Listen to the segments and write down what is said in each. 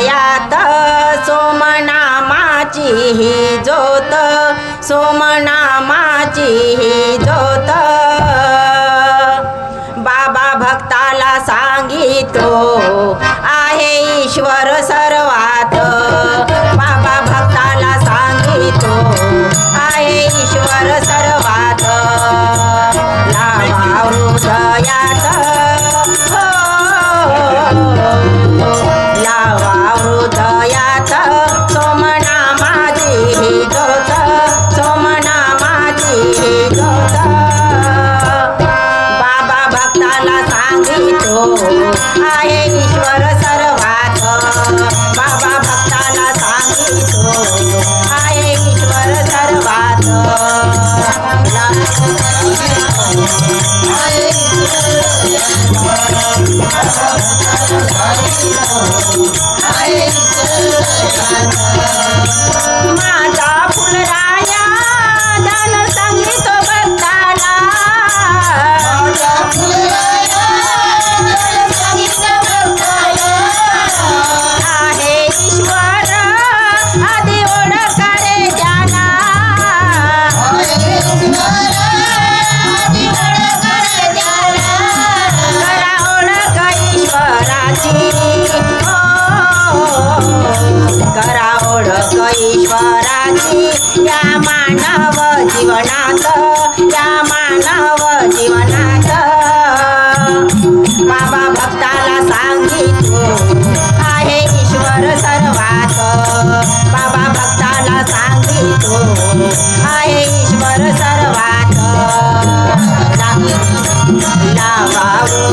यात सोमनामाची ही जोत सोमनामाची ही जोत. बाबा भक्ताला सांगितो आहे ईश्वर सर्वात. ईश्वराची या मानव जीवनात या मानव जीवनात. बाबा भक्ताला सांगितो आहे ईश्वर सर्वात. बाबा भक्ताला सांगितो आहे ईश्वर सर्वात. लावाऊ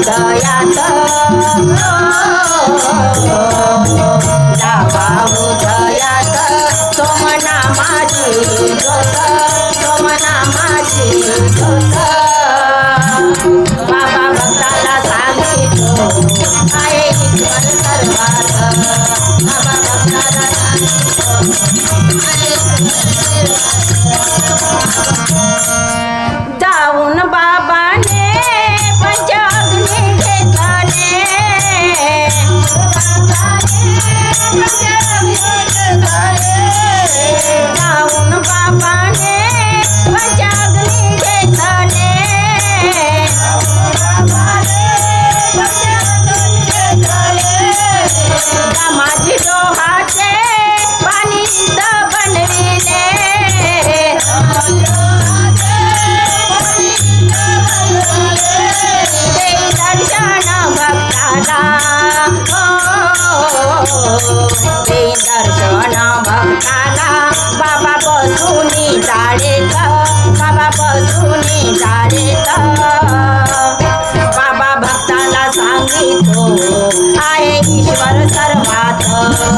दया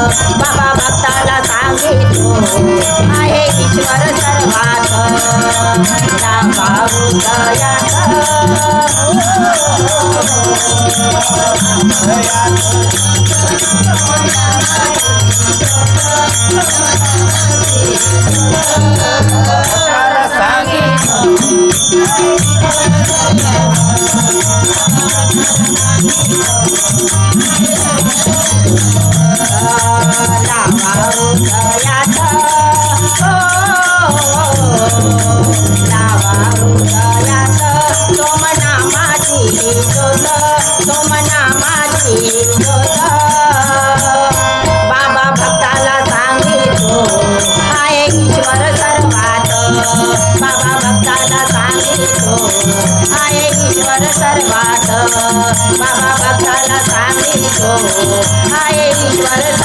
बाबा भक्ताला सांगितो आहे ईश्वर सर्वात. भाऊ दया दया बाबा भक्ताला सांगितो आहे ईश्वर सर्वात